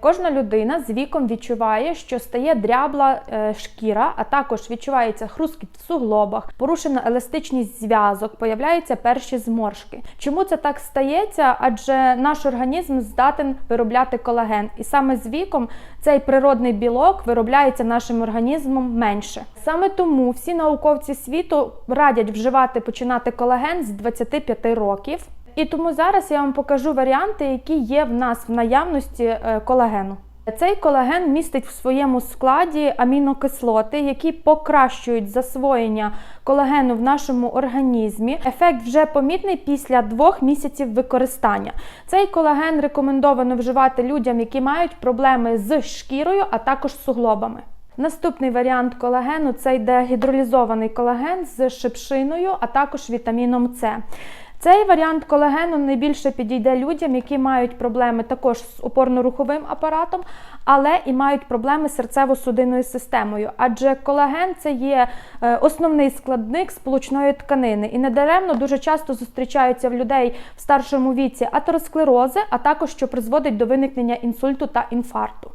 Кожна людина з віком відчуває, що стає дрябла е, шкіра, а також відчувається хрускіт в суглобах, порушена еластичність зв'язок, появляються перші зморшки. Чому це так стається? Адже наш організм здатен виробляти колаген, і саме з віком цей природний білок виробляється нашим організмом менше. Саме тому всі науковці світу радять вживати починати колаген з 25 років. І тому зараз я вам покажу варіанти, які є в нас в наявності е, колагену. Цей колаген містить в своєму складі амінокислоти, які покращують засвоєння колагену в нашому організмі. Ефект вже помітний після двох місяців використання. Цей колаген рекомендовано вживати людям, які мають проблеми з шкірою, а також суглобами. Наступний варіант колагену це йде гідролізований колаген з шипшиною, а також вітаміном С. Цей варіант колагену найбільше підійде людям, які мають проблеми також з опорно-руховим апаратом, але і мають проблеми з серцево-судинною системою. Адже колаген це є е, основний складник сполучної тканини, і недаремно дуже часто зустрічаються в людей в старшому віці атеросклерози, а також що призводить до виникнення інсульту та інфаркту.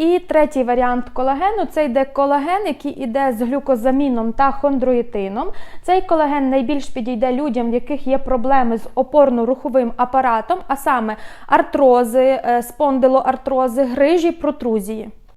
І третій варіант колагену це йде колаген, який йде з глюкозаміном та хондроїтином. Цей колаген найбільш підійде людям, в яких є проблеми з опорно-руховим апаратом, а саме артрози, е, спондилоартрози, грижі, протрузії.